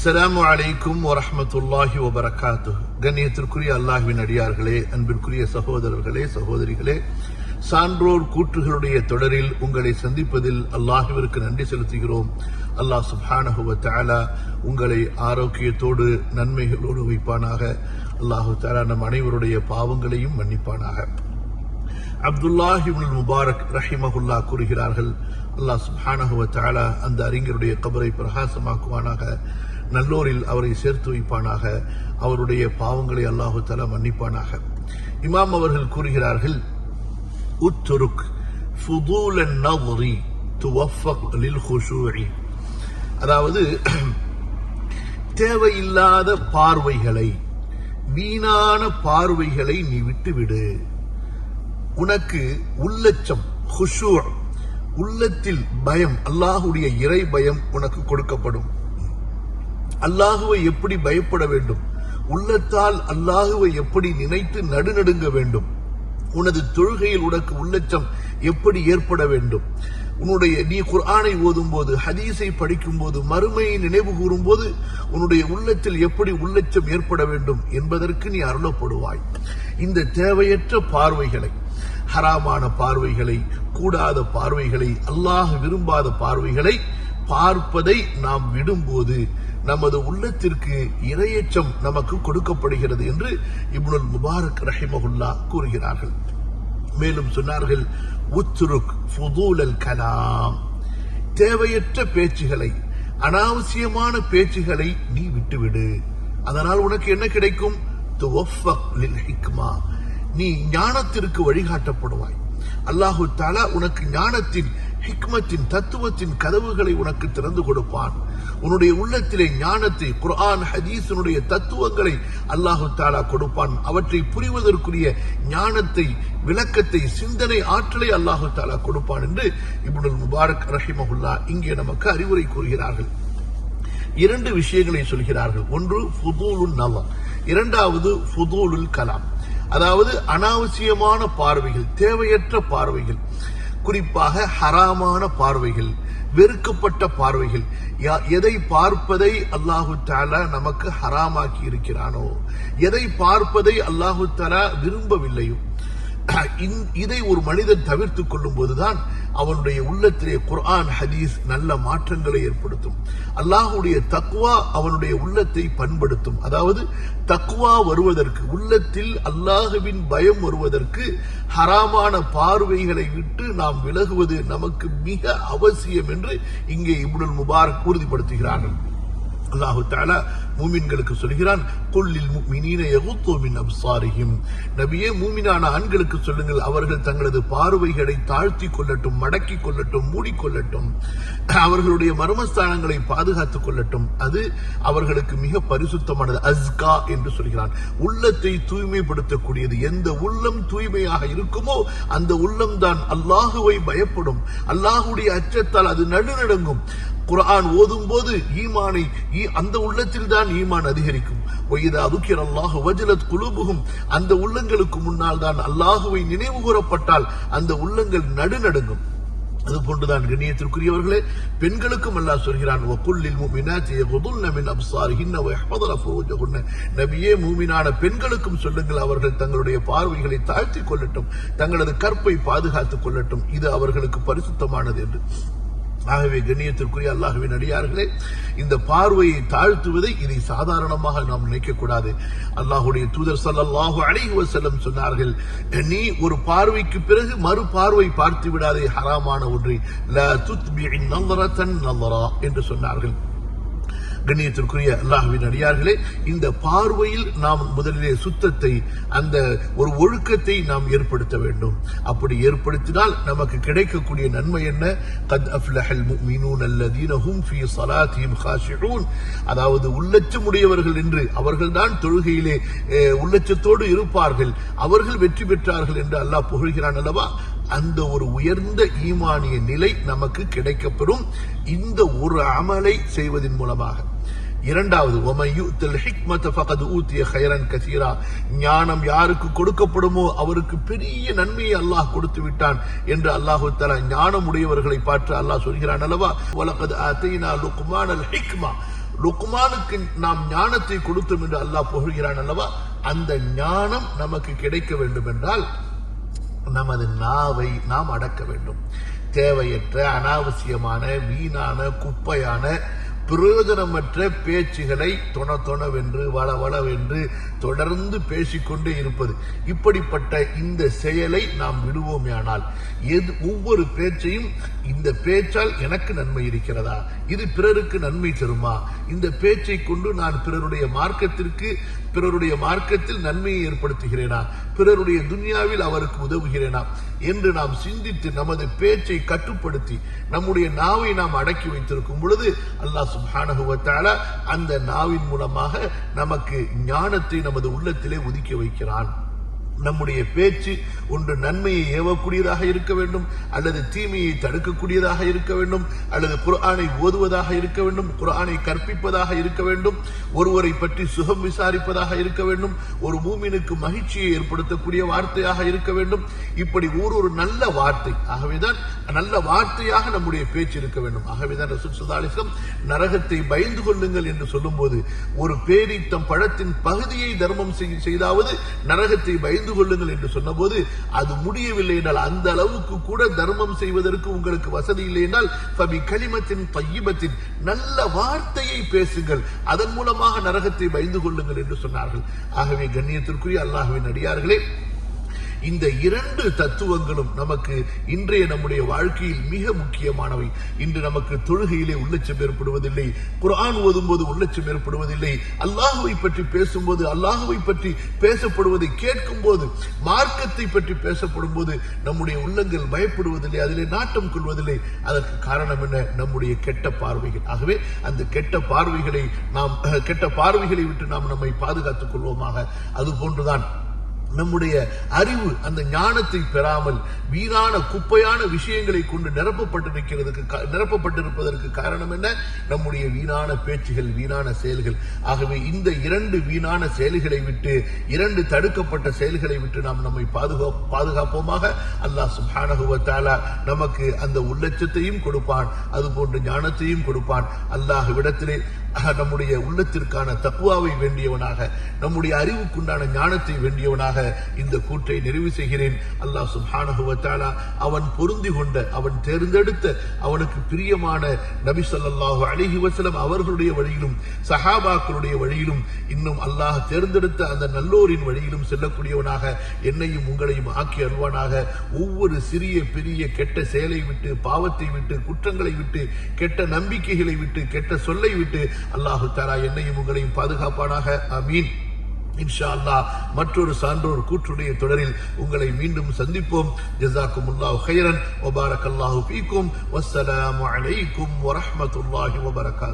அஸ்ஸலாமு அலைக்கும் வரமத்துல்லாஹி வபரகாத்து கண்ணியத்திற்குரிய அல்லாஹுவின் அடியார்களே அன்பிற்குரிய சகோதரர்களே சகோதரிகளே சான்றோர் கூற்றுகளுடைய தொடரில் உங்களை சந்திப்பதில் அல்லாஹுவிற்கு நன்றி செலுத்துகிறோம். அல்லாஹ் சுப்ஹானஹு தாலா உங்களை ஆரோக்கியத்தோடு நன்மைகளோடு வைப்பானாக. அல்லாஹு தாலா நம் அனைவருடைய பாவங்களையும் மன்னிப்பானாக. அப்துல்லாஹிமுல் முபாரக் ரஹிமஹுல்லா கூறுகிறார்கள் அல்லாஹ் சுபானஹுவ தாலா அந்த அறிஞருடைய கபரை பிரகாசமாக்குவானாக. நல்லோரில் அவரை சேர்த்து வைப்பானாக. அவருடைய பாவங்களை அல்லாஹு தலா மன்னிப்பானாக. இமாம் அவர்கள் கூறுகிறார்கள் உத்துருக் ஃபுதூலன் நவரி துவஃபக் லில் ஹுஷூரி அதாவது தேவையில்லாத பார்வைகளை வீணான பார்வைகளை நீ விட்டுவிடு. உனக்கு உள்ளச்சம் ஹுஷூர் உள்ளத்தில் பயம் அல்லாஹுடைய இறை பயம் உனக்கு கொடுக்கப்படும். அல்லாஹுவை எப்படி பயப்பட வேண்டும்? உள்ளத்தால் அல்லாஹுவை எப்படி நினைத்து நடுநடுங்க வேண்டும்? உனது தொழுகையில் உனக்கு உள்ளச்சம் எப்படி ஏற்பட வேண்டும்? உன்னுடைய நீ குர்ஆனை ஓதும் போது ஹதீஸை படிக்கும் போது மறுமையை நினைவு கூறும் போது உன்னுடைய உள்ளத்தில் எப்படி உள்ளச்சம் ஏற்பட வேண்டும் என்பதற்கு நீ அருளப்படுவாய். இந்த தேவையற்ற பார்வைகளை ஹராமான பார்வைகளை கூடாத பார்வைகளை அல்லாஹ் விரும்பாத பார்வைகளை பார்ப்பதை நாம் விடும்போது நமது உள்ளத்திற்கு இரையச்சம் நமக்கு கொடுக்கப்படுகிறது என்று இப்னுல் முபாரக் ரஹிமகுல்லா கூறுகிறார்கள். மேலும் சொன்னார்கள் உத்ருக் ஃபுதூலல் கலாம். தேவையற்ற பேச்சுகளை அனாவசியமான பேச்சுகளை நீ விட்டுவிடு. அதனால் உனக்கு என்ன கிடைக்கும்? நீ ஞானத்திற்கு வழிகாட்டப்படுவாய். அல்லாஹு தலா உனக்கு ஞானத்தின் ஹிக்மத்தின் தத்துவத்தின் கதவுகளை உனக்கு திறந்து கொடுப்பான். உன்னுடைய உள்ளத்திலே ஞானத்தை குர்ஆன் ஹதீஸினுடைய தத்துவங்களை அல்லாஹு தாலா கொடுப்பான். அவற்றை புரிவதற்குரிய ஞானத்தை விளக்கத்தை சிந்தனை ஆற்றலை அல்லாஹு தாலா கொடுப்பான் என்று இப்னுல் முபாரக் ரஹிமஹுல்லா இங்கே நமக்கு அறிவுரை கூறுகிறார்கள். இரண்டு விஷயங்களை சொல்கிறார்கள். ஒன்று ஃபுதூலுன் நவம் இரண்டாவது ஃபுதூலுல் கலாம். அதாவது அனாவசியமான பார்வைகள் தேவையற்ற பார்வைகள். குறிப்பாக ஹராமான பார்வைகள் வெறுக்கப்பட்ட பார்வைகள். யா- எதை பார்ப்பதை அல்லாஹு தாலா நமக்கு ஹராமாக்கி இருக்கிறானோ எதை பார்ப்பதை அல்லாஹு தாலா விரும்பவில்லையோ இதை ஒரு மனிதன் தவிர்த்துக் கொள்ளும் போதுதான் அவனுடைய உள்ளத்திலே குர்ஆன் ஹதீஸ் நல்ல மாற்றங்களை ஏற்படுத்தும். அல்லாஹுடைய தக்குவா அவனுடைய உள்ளத்தை பண்படுத்தும். அதாவது தக்குவா வருவதற்கு உள்ளத்தில் அல்லாஹுவின் பயம் வருவதற்கு ஹராமான பார்வைகளை விட்டு நாம் விலகுவது நமக்கு மிக அவசியம் என்று இங்கே இப்னுல் முபாரக் உறுதிப்படுத்துகிறார்கள். அல்லாஹு தாலா மூமின்களுக்கு சொல்கிறான் கொல்லில் மினீன யகுத்து மின் அப்சாரிஹிம். நபியே மூமினான ஆண்களுக்கு சொல்லுங்கள் அவர்கள் தங்களது பார்வைகளை தாழ்த்தி கொள்ளட்டும் மடக்கி கொள்ளட்டும் மூடிக்கொள்ளட்டும் அவர்களுடைய மர்மஸ்தானங்களை பாதுகாத்துக் கொள்ளட்டும். அது அவர்களுக்கு மிக பரிசுத்தமானது. அஸ்கா என்று சொல்கிறான். உள்ளத்தை தூய்மைப்படுத்தக்கூடியது. எந்த உள்ளம் தூய்மையாக இருக்குமோ அந்த உள்ளம் தான் அல்லாஹுவை பயப்படும். அல்லாஹுடைய அச்சத்தால் அது நடுநடுங்கும். குரான் ஓதும் போது ஈமானை அந்த உள்ளத்தில் தான் தான் ஈமான் அதிகரிக்கும். ஒய்தா அதுக்கிற அல்லாஹ் வஜலத் குலூபுகும் அந்த உள்ளங்களுக்கு முன்னால் தான் அல்லாஹுவை நினைவு கூறப்பட்டால் அந்த உள்ளங்கள் நடுநடுங்கும். அதுபோன்றுதான் கண்ணியத்திற்குரியவர்களே பெண்களுக்கும் அல்லாஹ் சொல்கிறான் வகுல்லில் முஃமினாத்தி யகுதுல்ன மின் அப்சாரிஹின்ன வயஹ்ஃபதுன ஃபுரூஜஹுன்ன நபியே மூமினான பெண்களுக்கும் சொல்லுங்கள் அவர்கள் தங்களுடைய பார்வைகளை தாழ்த்திக் கொள்ளட்டும் தங்களது கற்பை பாதுகாத்துக் கொள்ளட்டும். இது அவர்களுக்கு பரிசுத்தமானது என்று. ஆகவே கண்ணியத்திற்குரிய அல்லாஹுவின் அடியார்களே இந்த பார்வையை தாழ்த்துவதை இதை சாதாரணமாக நாம் நினைக்கக்கூடாது அல்லாஹுடைய தூதர் சல்லாஹு அழகி செல்லம் சொன்னார்கள் நீ ஒரு பார்வைக்கு பிறகு மறு பார்வை பார்த்து விடாதே ஹராமான ஒன்றை. என்று சொன்னார்கள். கண்ணியத்திற்குரிய அல்லாஹுவின் அடியார்களே இந்த பார்வையில் நாம் முதலிலே சுத்தத்தை அந்த ஒரு ஒழுக்கத்தை நாம் ஏற்படுத்த வேண்டும். அப்படி ஏற்படுத்தினால் நமக்கு கிடைக்கக்கூடிய நன்மை என்ன? கத் அஃப்லஹல் முஃமினூன் அல்லதீன ஹும் ஃபீ அதாவது உள்ளச்சம் உடையவர்கள் என்று அவர்கள்தான் தொழுகையிலே உள்ளச்சத்தோடு இருப்பார்கள். அவர்கள் வெற்றி பெற்றார்கள் என்று அல்லாஹ் புகழ்கிறான் அல்லவா? அந்த ஒரு உயர்ந்த ஈமானிய நிலை நமக்கு கிடைக்கப்பெறும். இந்த ஒரு அமலை செய்வதன் மூலமாக. இரண்டாவது ஞானம் யாருக்கு கொடுக்கப்படுமோ அவருக்கு பெரிய நன்மையை அல்லாஹ் கொடுத்து விட்டான் என்று அல்லாஹு தலா ஞானம் உடையவர்களை பார்த்து அல்லாஹ் சொல்கிறான் அல்லவா? ஹிக்மா. லுக்மானுக்கு நாம் ஞானத்தை கொடுத்தோம் என்று அல்லாஹ் புகழ்கிறான் அல்லவா? அந்த ஞானம் நமக்கு கிடைக்க வேண்டும் என்றால் நமது நாவை நாம் அடக்க வேண்டும். தேவையற்ற அனாவசியமான வீணான குப்பையான பிரயோஜனமற்ற பேச்சுகளை தொண தொணவென்று வளவளவென்று தொடர்ந்து பேசிக்கொண்டே இருப்பது. இப்படிப்பட்ட இந்த செயலை நாம் விடுவோமேயானால் எது ஒவ்வொரு பேச்சையும் இந்த பேச்சால் எனக்கு நன்மை இருக்கிறதா? இது பிறருக்கு நன்மை தருமா? இந்த பேச்சை கொண்டு நான் பிறருடைய மார்க்கத்திற்கு பிறருடைய மார்க்கத்தில் நன்மையை ஏற்படுத்துகிறேனா? பிறருடைய துன்யாவில் அவருக்கு உதவுகிறேனா? என்று நாம் சிந்தித்து நமது பேச்சை கட்டுப்படுத்தி நம்முடைய நாவை நாம் அடக்கி வைத்திருக்கும் பொழுது அல்லாஹ் சுபானகுவத்தால அந்த நாவின் மூலமாக நமக்கு ஞானத்தை நமது உள்ளத்திலே ஒதுக்கி வைக்கிறான். நம்முடைய பேச்சு ஒன்று நன்மையை ஏவக்கூடியதாக இருக்க வேண்டும் அல்லது தீமையை தடுக்கக்கூடியதாக இருக்க வேண்டும் அல்லது குரானை ஓதுவதாக இருக்க வேண்டும் குரானை கற்பிப்பதாக இருக்க வேண்டும் ஒருவரை பற்றி சுகம் விசாரிப்பதாக இருக்க வேண்டும் ஒரு மூமினுக்கு மகிழ்ச்சியை ஏற்படுத்தக்கூடிய வார்த்தையாக இருக்க வேண்டும். இப்படி ஒரு ஒரு நல்ல வார்த்தை ஆகவேதான் நல்ல வார்த்தையாக நம்முடைய பேச்சு இருக்க வேண்டும். ஆகவேதான் ரசூல் சுதாலிசம் நரகத்தை பயந்து கொள்ளுங்கள் என்று சொல்லும்போது ஒரு பேரித்தம் பழத்தின் பகுதியை தர்மம் செய்தாவது நரகத்தை பயந்து கொள்ளுங்கள் என்று சொன்னபோது அது முடியவில்லை என்றால் அந்த அளவுக்கு கூட தர்மம் செய்வதற்கு உங்களுக்கு வசதி இல்லை என்றால் ஃபபி களிமத்தின் தையிபத்தின் நல்ல வார்த்தையை பேசுங்கள். அதன் மூலமாக நரகத்தை பயந்து கொள்ளுங்கள் என்று சொன்னார்கள். ஆகவே கண்ணியத்திற்குரிய அல்லாஹுவின் அடியார்களே இந்த இரண்டு தத்துவங்களும் நமக்கு இன்றைய நம்முடைய வாழ்க்கையில் மிக முக்கியமானவை. இன்று நமக்கு தொழுகையிலே உள்ளச்சம் ஏற்படுவதில்லை குரான் ஓதும்போது உள்ளச்சம் ஏற்படுவதில்லை அல்லாஹுவை பற்றி பேசும்போது அல்லாஹுவை பற்றி பேசப்படுவதை கேட்கும் போது மார்க்கத்தை பற்றி பேசப்படும் போது நம்முடைய உள்ளங்கள் பயப்படுவதில்லை அதிலே நாட்டம் கொள்வதில்லை. அதற்கு காரணம் என்ன? நம்முடைய கெட்ட பார்வைகள். ஆகவே அந்த கெட்ட பார்வைகளை நாம் அஹ், கெட்ட பார்வைகளை விட்டு நாம் நம்மை பாதுகாத்துக் கொள்வோமாக. அது போன்றுதான் நம்முடைய அறிவு அந்த ஞானத்தை பெறாமல் வீணான குப்பையான விஷயங்களை கொண்டு நிரப்பப்பட்டிருக்கிறதுக்கு கா- நிரப்பப்பட்டிருப்பதற்கு காரணம் என்ன? நம்முடைய வீணான பேச்சுகள் வீணான செயல்கள். ஆகவே இந்த இரண்டு வீணான செயல்களை விட்டு இரண்டு தடுக்கப்பட்ட செயல்களை விட்டு நாம் நம்மை பாதுகா பாதுகாப்போமாக அல்லாஹ் சுபானகுவத்தாலா நமக்கு அந்த உள்ளச்சத்தையும் கொடுப்பான். அதுபோன்று ஞானத்தையும் கொடுப்பான். அல்லாஹ் விடத்திலே நம்முடைய உள்ளத்திற்கான தக்குவாவை வேண்டியவனாக நம்முடைய அறிவுக்குண்டான ஞானத்தை வேண்டியவனாக இந்த கூற்றை நிறைவு செய்கிறேன். அல்லாஹ் சுப்ஹானஹு அவன் பொருந்தி கொண்ட அவன் தேர்ந்தெடுத்த அவனுக்கு பிரியமான நபி ஸல்லல்லாஹு அலைஹி வசலம் அவர்களுடைய வழியிலும் சஹாபாக்களுடைய வழியிலும் இன்னும் அல்லாஹ் தேர்ந்தெடுத்த அந்த நல்லோரின் வழியிலும் செல்லக்கூடியவனாக என்னையும் உங்களையும் ஆக்கி அருள்வானாக. ஒவ்வொரு சிறிய பெரிய கெட்ட செயலை விட்டு பாவத்தை விட்டு குற்றங்களை விட்டு கெட்ட நம்பிக்கைகளை விட்டு கெட்ட சொல்லை விட்டு அல்லாஹு தாரா என்னையும் உங்களையும் பாதுகாப்பானாக. அமீன் இன்ஷா அல்லாஹ் மற்றொரு சான்றோர் கூற்றுடைய தொடரில் உங்களை மீண்டும் சந்திப்போம். ஜசாக்கும் உல்லாஹ் ஹைரன் ஒபாரக் அல்லாஹு பீக்கும் வசலாம் அலைக்கும் வரமத்துல்லாஹி வபரகாத்.